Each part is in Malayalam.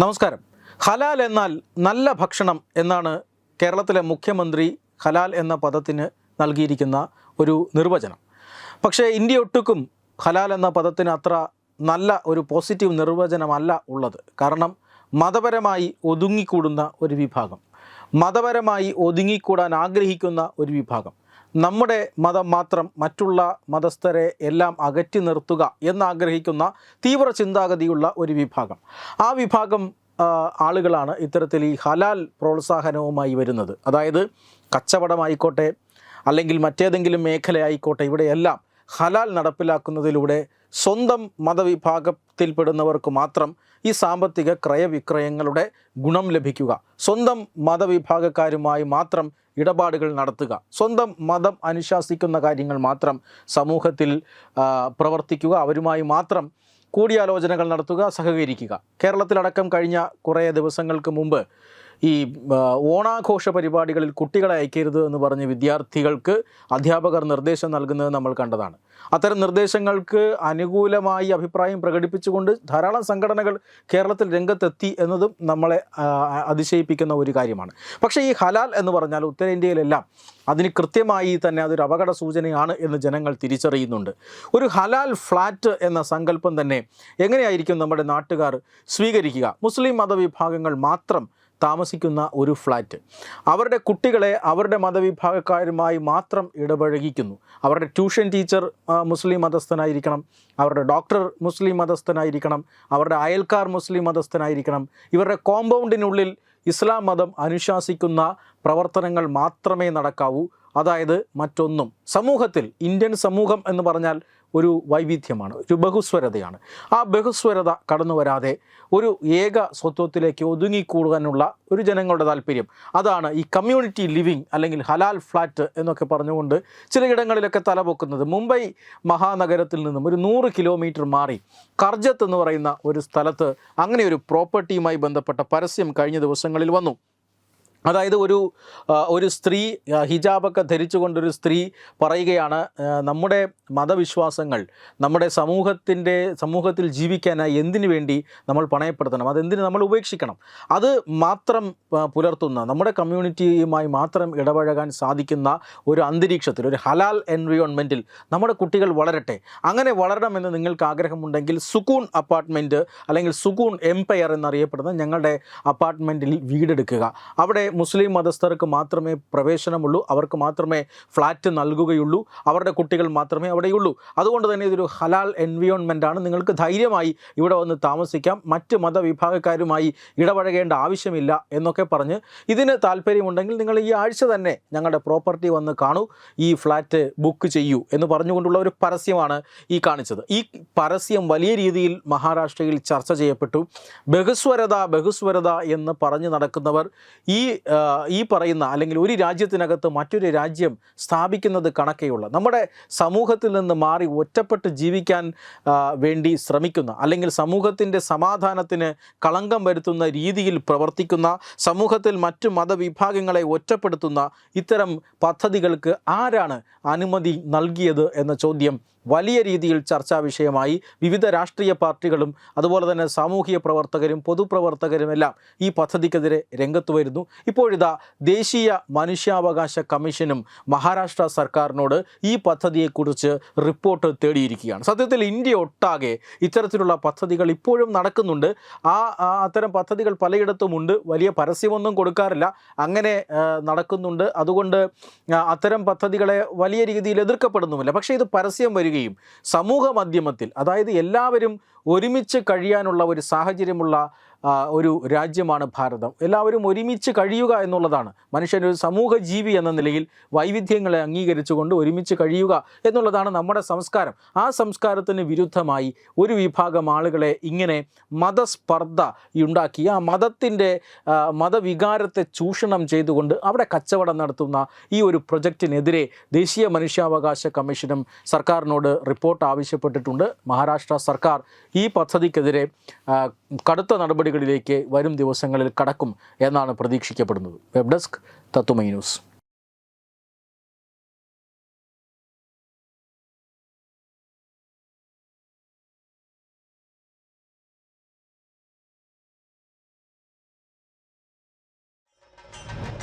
നമസ്കാരം. ഹലാൽ എന്നാൽ നല്ല ഭക്ഷണം എന്നാണ് കേരളത്തിലെ മുഖ്യമന്ത്രി ഹലാൽ എന്ന പദത്തിന് നൽകിയിരിക്കുന്ന ഒരു നിർവചനം. പക്ഷേ ഇന്ത്യ ഒട്ടുക്കും ഹലാൽ എന്ന പദത്തിന് അത്ര നല്ല ഒരു പോസിറ്റീവ് നിർവചനമല്ല ഉള്ളത്. കാരണം മതപരമായി ഒതുങ്ങിക്കൂടുന്ന ഒരു വിഭാഗം. മതപരമായി ഒതുങ്ങിക്കൂടാൻ ആഗ്രഹിക്കുന്ന ഒരു വിഭാഗം. നമ്മുടെ മതം മാത്രം മറ്റുള്ള മതസ്ഥരെ എല്ലാം അകറ്റി നിർത്തുക എന്നാഗ്രഹിക്കുന്ന തീവ്ര ചിന്താഗതിയുള്ള ഒരു വിഭാഗം. ആ വിഭാഗം ആളുകളാണ് ഇത്തരത്തിൽ ഈ ഹലാൽ പ്രോത്സാഹനവുമായി വരുന്നത്. അതായത് കച്ചവടമായിക്കോട്ടെ അല്ലെങ്കിൽ മറ്റേതെങ്കിലും മേഖലയായിക്കോട്ടെ ഇവിടെയെല്ലാം ഹലാൽ നടപ്പിലാക്കുന്നതിലൂടെ സ്വന്തം മതവിഭാഗത്തിൽപ്പെടുന്നവർക്ക് മാത്രം ഈ സാമ്പത്തിക ക്രയവിക്രയങ്ങളുടെ ഗുണം ലഭിക്കുക. സ്വന്തം മതവിഭാഗക്കാരുമായി മാത്രം ഇടപാടുകൾ നടത്തുക. സ്വന്തം മതം അനുശാസിക്കുന്ന കാര്യങ്ങൾ മാത്രം സമൂഹത്തിൽ പ്രവർത്തിക്കുക. അവരുമായി മാത്രം കൂടിയാലോചനകൾ നടത്തുക സഹകരിക്കുക. കേരളത്തിലടക്കം കഴിഞ്ഞ കുറേ ദിവസങ്ങൾക്ക് മുമ്പ് ഈ ഓണാഘോഷ പരിപാടികളിൽ കുട്ടികളെ അയക്കരുത് എന്ന് പറഞ്ഞ് വിദ്യാർത്ഥികൾക്ക് അധ്യാപകർ നിർദ്ദേശം നൽകുന്നത് നമ്മൾ കണ്ടതാണ്. അത്തരം നിർദ്ദേശങ്ങൾക്ക് അനുകൂലമായി അഭിപ്രായം പ്രകടിപ്പിച്ചുകൊണ്ട് ധാരാളം സംഘടനകൾ കേരളത്തിൽ രംഗത്തെത്തി എന്നതും നമ്മളെ അതിശയിപ്പിക്കുന്ന ഒരു കാര്യമാണ്. പക്ഷേ ഈ ഹലാൽ എന്ന് പറഞ്ഞാൽ ഉത്തരേന്ത്യയിലെല്ലാം അതിന് കൃത്യമായി തന്നെ അതൊരു അപകട സൂചനയാണ് എന്ന് ജനങ്ങൾ തിരിച്ചറിയുന്നുണ്ട്. ഒരു ഹലാൽ ഫ്ലാറ്റ് എന്ന സങ്കല്പം തന്നെ എങ്ങനെയായിരിക്കും നമ്മുടെ നാട്ടുകാർ സ്വീകരിക്കുക? മുസ്ലിം മതവിഭാഗങ്ങൾ മാത്രം താമസിക്കുന്ന ഒരു ഫ്ലാറ്റ്. അവരുടെ കുട്ടികളെ അവരുടെ മതവിഭാഗക്കാരുമായി മാത്രം ഇടപഴകിക്കുന്നു. അവരുടെ ട്യൂഷൻ ടീച്ചർ മുസ്ലിം മതസ്ഥനായിരിക്കണം. അവരുടെ ഡോക്ടർ മുസ്ലിം മതസ്ഥനായിരിക്കണം. അവരുടെ അയൽക്കാർ മുസ്ലിം മതസ്ഥനായിരിക്കണം. ഇവരുടെ കോമ്പൗണ്ടിനുള്ളിൽ ഇസ്ലാം മതം അനുശാസിക്കുന്ന പ്രവർത്തനങ്ങൾ മാത്രമേ നടക്കാവൂ. അതായത് മറ്റൊന്നും. സമൂഹത്തിൽ ഇന്ത്യൻ സമൂഹം എന്ന് പറഞ്ഞാൽ ഒരു വൈവിധ്യമാണ് ഒരു ബഹുസ്വരതയാണ്. ആ ബഹുസ്വരത കടന്നു വരാതെ ഒരു ഏക സ്വത്വത്തിലേക്ക് ഒതുങ്ങിക്കൂടാനുള്ള ഒരു ജനങ്ങളുടെ താല്പര്യം. അതാണ് ഈ കമ്മ്യൂണിറ്റി ലിവിങ് അല്ലെങ്കിൽ ഹലാൽ ഫ്ലാറ്റ് എന്നൊക്കെ പറഞ്ഞുകൊണ്ട് ചിലയിടങ്ങളിലൊക്കെ തലപൊക്കുന്നത്. മുംബൈ മഹാനഗരത്തിൽ നിന്നും ഒരു നൂറ് കിലോമീറ്റർ മാറി കർജത്ത് എന്ന് പറയുന്ന ഒരു സ്ഥലത്ത് അങ്ങനെ ഒരു പ്രോപ്പർട്ടിയുമായി ബന്ധപ്പെട്ട പരസ്യം കഴിഞ്ഞ ദിവസങ്ങളിൽ വന്നു. അതായത് ഒരു ഒരു സ്ത്രീ ഹിജാബൊക്കെ ധരിച്ചുകൊണ്ടൊരു സ്ത്രീ പറയുകയാണ് നമ്മുടെ മതവിശ്വാസങ്ങൾ നമ്മുടെ സമൂഹത്തിന്റെ സമൂഹത്തിൽ ജീവിക്കാനായി എന്തിനു വേണ്ടി നമ്മൾ പണയപ്പെടുത്തണം? അതെന്തിനു നമ്മൾ ഉപേക്ഷിക്കണം? അത് മാത്രം പുലർത്തുന്ന നമ്മുടെ കമ്മ്യൂണിറ്റിയുമായി മാത്രം ഇടപഴകാൻ സാധിക്കുന്ന ഒരു അന്തരീക്ഷത്തിൽ ഒരു ഹലാൽ എൻവയോൺമെന്റിൽ നമ്മുടെ കുട്ടികൾ വളരട്ടെ. അങ്ങനെ വളരണമെന്ന് നിങ്ങൾക്ക് ആഗ്രഹമുണ്ടെങ്കിൽ സുകൂൺ അപ്പാർട്ട്മെന്റ് അല്ലെങ്കിൽ സുകൂൺ എംപയർ എന്നറിയപ്പെടുന്ന ഞങ്ങളുടെ അപ്പാർട്ട്മെന്റിൽ വീടെടുക്കുക. അവിടെ മുസ്ലിം മതസ്ഥർക്ക് മാത്രമേ പ്രവേശനമുള്ളൂ അവർക്ക് മാത്രമേ ഫ്ലാറ്റ് നൽകുകയുള്ളൂ അവരുടെ കുട്ടികൾ മാത്രമേ അവിടെയുള്ളൂ. അതുകൊണ്ട് തന്നെ ഇതൊരു ഹലാൽ എൻവിയോൺമെന്റാണ് നിങ്ങൾക്ക് ധൈര്യമായി ഇവിടെ വന്ന് താമസിക്കാം. മറ്റ് മതവിഭാഗക്കാരുമായി ഇടപഴകേണ്ട ആവശ്യമില്ല എന്നൊക്കെ പറഞ്ഞ് ഇതിന് താല്പര്യമുണ്ടെങ്കിൽ നിങ്ങൾ ഈ ആഴ്ച തന്നെ ഞങ്ങളുടെ പ്രോപ്പർട്ടി വന്ന് കാണൂ ഈ ഫ്ലാറ്റ് ബുക്ക് ചെയ്യൂ എന്ന് പറഞ്ഞുകൊണ്ടുള്ള ഒരു പരസ്യമാണ് ഈ കാണിച്ചത്. ഈ പരസ്യം വലിയ രീതിയിൽ മഹാരാഷ്ട്രയിൽ ചർച്ച ചെയ്യപ്പെട്ടു. ബഹുസ്വരത ബഹുസ്വരത എന്ന് പറഞ്ഞു നടക്കുന്നവർ ഈ ഈ പറയുന്ന അല്ലെങ്കിൽ ഒരു രാജ്യത്തിനകത്ത് മറ്റൊരു രാജ്യം സ്ഥാപിക്കുന്നത് കണക്കെയുള്ള നമ്മുടെ സമൂഹത്തിൽ നിന്ന് മാറി ഒറ്റപ്പെട്ട് ജീവിക്കാൻ വേണ്ടി ശ്രമിക്കുന്ന അല്ലെങ്കിൽ സമൂഹത്തിന്റെ സമാധാനത്തിന് കളങ്കം വരുത്തുന്ന രീതിയിൽ പ്രവർത്തിക്കുന്ന സമൂഹത്തിൽ മറ്റു മതവിഭാഗങ്ങളെ ഒറ്റപ്പെടുത്തുന്ന ഇത്തരം പദ്ധതികൾക്ക് ആരാണ് അനുമതി നൽകിയത് എന്ന ചോദ്യം വലിയ രീതിയിൽ ചർച്ചാ വിഷയമായി വിവിധ രാഷ്ട്രീയ പാർട്ടികളും അതുപോലെ തന്നെ സാമൂഹിക പ്രവർത്തകരും പൊതുപ്രവർത്തകരും എല്ലാം ഈ പദ്ധതിക്കെതിരെ രംഗത്ത് വരുന്നു. ഇപ്പോഴിതാ ദേശീയ മനുഷ്യാവകാശ കമ്മീഷനും മഹാരാഷ്ട്ര സർക്കാരിനോട് ഈ പദ്ധതിയെക്കുറിച്ച് റിപ്പോർട്ട് തേടിയിരിക്കുകയാണ്. സത്യത്തിൽ ഇന്ത്യ ഒട്ടാകെ ഇത്തരത്തിലുള്ള പദ്ധതികൾ ഇപ്പോഴും നടക്കുന്നുണ്ട്. ആ അത്തരം പദ്ധതികൾ പലയിടത്തുമുണ്ട് വലിയ പരസ്യമൊന്നും കൊടുക്കാറില്ല. അങ്ങനെ നടക്കുന്നുണ്ട്. അതുകൊണ്ട് അത്തരം പദ്ധതികളെ വലിയ രീതിയിൽ എതിർക്കപ്പെടുന്നുമില്ല. പക്ഷേ ഇത് പരസ്യം വരികയും സമൂഹ മാധ്യമത്തിൽ അതായത് എല്ലാവരും ഒരുമിച്ച് കഴിയാനുള്ള ഒരു സാഹചര്യമുള്ള ഒരു രാജ്യമാണ് ഭാരതം. എല്ലാവരും ഒരുമിച്ച് കഴിയുക എന്നുള്ളതാണ്. മനുഷ്യനൊരു സമൂഹ ജീവി എന്ന നിലയിൽ വൈവിധ്യങ്ങളെ അംഗീകരിച്ചുകൊണ്ട് ഒരുമിച്ച് കഴിയുക എന്നുള്ളതാണ് നമ്മുടെ സംസ്കാരം. ആ സംസ്കാരത്തിന് വിരുദ്ധമായി ഒരു വിഭാഗം ആളുകളെ ഇങ്ങനെ മതസ്പർദ്ധ ഉണ്ടാക്കി ആ മതത്തിന്റെ മതവികാരത്തെ ചൂഷണം ചെയ്തുകൊണ്ട് അവിടെ കച്ചവടം നടത്തുന്ന ഈ ഒരു പ്രൊജക്റ്റിനെതിരെ ദേശീയ മനുഷ്യാവകാശ കമ്മീഷനും സർക്കാരിനോട് റിപ്പോർട്ട് ആവശ്യപ്പെട്ടിട്ടുണ്ട്. മഹാരാഷ്ട്ര സർക്കാർ ഈ പദ്ധതിക്കെതിരെ കടുത്ത കടുത്ത ചർച്ചകളിലേക്ക് വരും ദിവസങ്ങളിൽ കടക്കും എന്നാണ് പ്രതീക്ഷിക്കപ്പെടുന്നത്. വെബ് ഡെസ്ക് തത്തുമൈ ന്യൂസ്.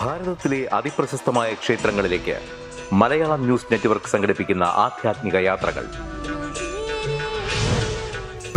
ഭാരതത്തിലെ ക്ഷേത്രങ്ങളിലേക്ക് മലയാളം ന്യൂസ് നെറ്റ്വർക്ക് യാത്രകൾ.